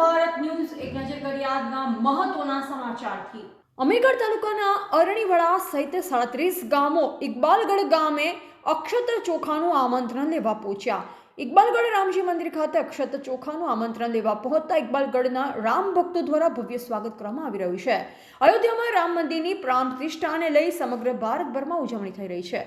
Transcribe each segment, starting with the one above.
Bharat news એક નજર કરી આજના મહત્વના સમાચારથી. અમીગઢ તાલુકાના અરણીવાડા સહિત સાડત્રીસ ગામો ઇકબાલગઢ ગામે અક્ષત ચોખાનું આમંત્રણ લેવા પહોંચ્યા. ઇકબાલગઢ રામજી મંદિર ખાતે અક્ષત ચોખાનું આમંત્રણ લેવા પહોંચતા ઇકબાલગઢના રામ ભક્તો દ્વારા ભવ્ય સ્વાગત કરવામાં આવી રહ્યું છે. અયોધ્યામાં રામ મંદિરની પ્રાણ પ્રતિષ્ઠાને લઈ સમગ્ર ભારતભરમાં ઉજવણી થઈ રહી છે.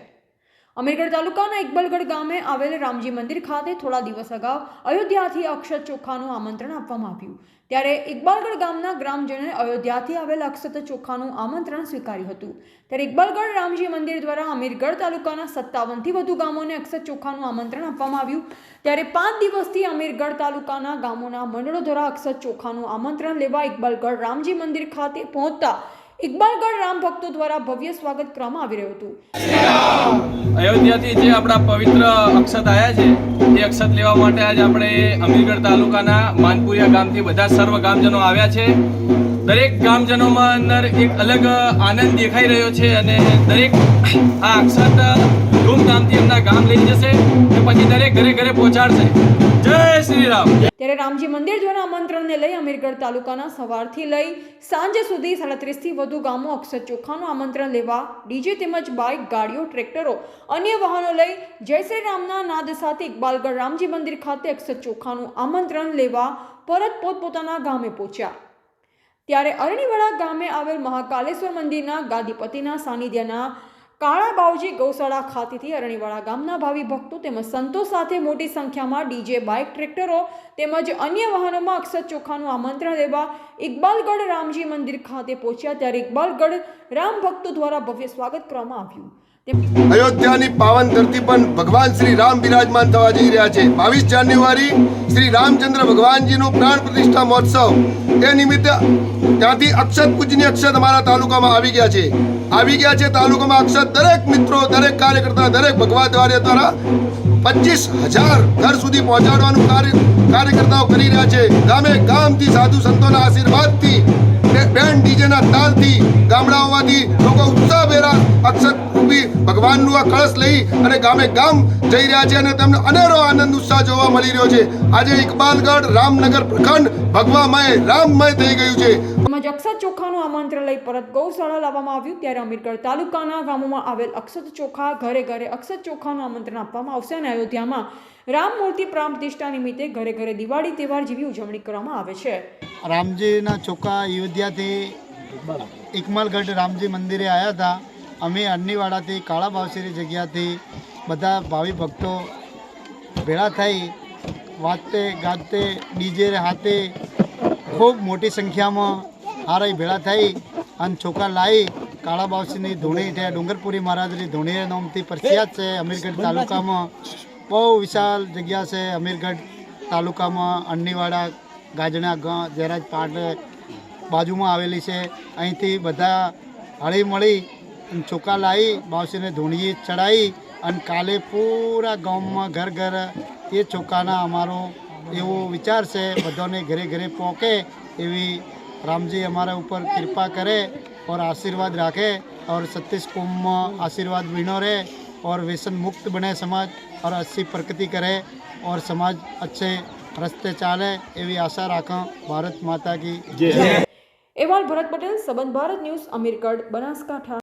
અમીરગઢ તાલુકાના ઇકબલગઢ ગામે આવેલ રામજી મંદિર ખાતે થોડા દિવસ અગાઉ અયોધ્યાથી અક્ષત ચોખાનું આમંત્રણ આપવામાં આવ્યું. ત્યારે ઇકબાલગઢ ગામના ગ્રામજનોએ અયોધ્યાથી આવેલ અક્ષત ચોખાનું આમંત્રણ સ્વીકાર્યું હતું. ત્યારે ઇકબાલગઢ રામજી મંદિર દ્વારા અમીરગઢ તાલુકાના સત્તાવનથી વધુ ગામોને અક્ષત ચોખાનું આમંત્રણ આપવામાં આવ્યું. ત્યારે પાંચ દિવસથી અમીરગઢ તાલુકાના ગામોના મંડળો દ્વારા અક્ષત ચોખાનું આમંત્રણ લેવા ઇકબાલગઢ રામજી મંદિર ખાતે પહોંચતા ઇકબાલગઢ રામ ભક્તો દ્વારા ભવ્ય સ્વાગત કરવામાં આવી રહ્યું હતું. અયોધ્યાથી જે આપણા પવિત્ર અક્ષત આવ્યા છે, એ અક્ષત લેવા માટે આજે આપણે અમીરગઢ તાલુકાના માનપુરિયા ગામથી બધા સર્વ ગામજનો આવ્યા છે. દરેક ગામજનોમાં અંદર એક અલગ આનંદ દેખાઈ રહ્યો છે અને દરેક આ અક્ષત ધૂમધામથી એમના ગામ લઈ જશે અને પછી દરેક ઘરે ઘરે પહોંચાડશે. જય શ્રી રામ. ત્યારે રામજી મંદિર દ્વારા આમંત્રણને લઈ અમીરગઢ તાલુકાના સવારથી લઈ સાંજે સુધી સાડત્રીસથી વધુ ગામો અક્ષર ચોખાનું આમંત્રણ લેવા ડીજે તેમજ બાઇક, ગાડીઓ, ટ્રેક્ટરો, અન્ય વાહનો લઈ જય શ્રી રામના નાદ સાથે ઇકબાલગઢ રામજી મંદિર ખાતે અક્ષર ચોખાનું આમંત્રણ લેવા પરત પોતપોતાના ગામે પહોંચ્યા. ત્યારે અરણીવાડા ગામે આવેલ મહાકાલેશ્વર મંદિરના ગાદીપતિના સાનિધ્યના કાળા બાવજી ગૌશાળા ખાતેથી અરણીવાડા ગામના ભાવિ ભક્તો તેમજ સંતો સાથે મોટી સંખ્યામાં ડીજે, બાઇક, ટ્રેક્ટરો તેમજ અન્ય વાહનોમાં અક્ષર ચોખાનું આમંત્રણ લેવા ઇકબાલગઢ રામજી મંદિર ખાતે પહોંચ્યા. ત્યારે ઇકબાલગઢ રામ ભક્તો દ્વારા ભવ્ય સ્વાગત કરવામાં આવ્યું. અયોધ્યાની પાવન ધરતી પર ભગવાન શ્રી રામ બિરાજમાન થવા જઈ રહ્યા છે. બાવીસ જાન્યુઆરી શ્રી રામચંદ્ર ભગવાનજીનું પ્રાણ પ્રતિષ્ઠા મહોત્સવ. એ નિમિત્તે ત્યાંથી અક્ષત પૂજની અક્ષત અમારા તાલુકામાં આવી ગયા છે. આવી ગયા છે તાલુકામાં અક્ષત દરેક મિત્રો, દરેક કાર્યકર્તા, દરેક ભગવાન દ્વારા પચીસ હજાર ઘર સુધી પહોંચાડવાનું કાર્ય કાર્યકર્તાઓ કરી રહ્યા છે. ગામે ગામથી સાધુ સંતોના આશીર્વાદથી બેન્ડ ડીજેના તાલથી ગામડાઓમાંથી લોકો ઉત્સાહભેરા અક્ષત રૂપી ભગવાનનું આ કળશ લઈ અને ગામે ગામ જઈ રહ્યા છે અને તેમને અનેરો આનંદ ઉત્સાહ જોવા મળી રહ્યો છે. આજે ઇકબાલગઢ રામનગર પ્રખંડ ભગવામય રામમય થઈ ગયું છે. તેમજ અક્ષત ચોખાનું આમંત્રણ લઈ પરત ગૌશાળા લાવવામાં આવ્યું ત્યારે અમીરગઢ તાલુકાના ગામોમાં આવેલ અક્ષત ચોખા ઘરે ઘરે અક્ષત ચોખાનું આમંત્રણ આપવામાં આવશે અને અયોધ્યામાં રામ મૂર્તિ પ્રાણ પ્રતિષ્ઠા નિમિત્તે ઘરે ઘરે દિવાળી તહેવાર જેવી ઉજવણી કરવામાં આવે છે. રામજીના ચોખા અયોધ્યાથી ઇકમાલગઢ રામજી મંદિરે આવ્યા હતા. અમે અન્નીવાડાથી કાળા બાવસેરી જગ્યાથી બધા ભાવિ ભક્તો ભેળા થઈ વાતે ગાતે ડીજે હાથે ખૂબ મોટી સંખ્યામાં હારાઈ ભેળા થઈ અને છોકરા લાવી કાળા બાવસીની ધૂણી છે ડુંગરપુરી મહારાજની ધૂણી નામથી પ્રખ્યાત છે અમીરગઢ તાલુકામાં. બહુ વિશાળ જગ્યા છે અમીરગઢ તાલુકામાં. અન્નીવાડા, ગાજણા ગાં, જરાજ પાટ બાજુમાં આવેલી છે. અહીંથી બધા હળી મળી ચોખા લાવી બાવસીને ધૂણીએ ચડાવી અને કાલે પૂરા ગામમાં ઘર ઘર એ ચોખાના અમારો એવો વિચાર છે બધાને ઘરે ઘરે પહોંચે એવી રામજી અમારા ઉપર કૃપા કરે और आशीर्वाद रखे और सतीश कुंभ में आशीर्वाद विनो रहे और व्यसन मुक्त बने समाज और अच्छी प्रगति करे और समाज अच्छे रस्ते चाले एवी आशा राखा भारत माता की जय એવાલ ભરત પટેલ સંબંધ ભારત ન્યૂઝ અમીરગઢ બનાસકાંઠા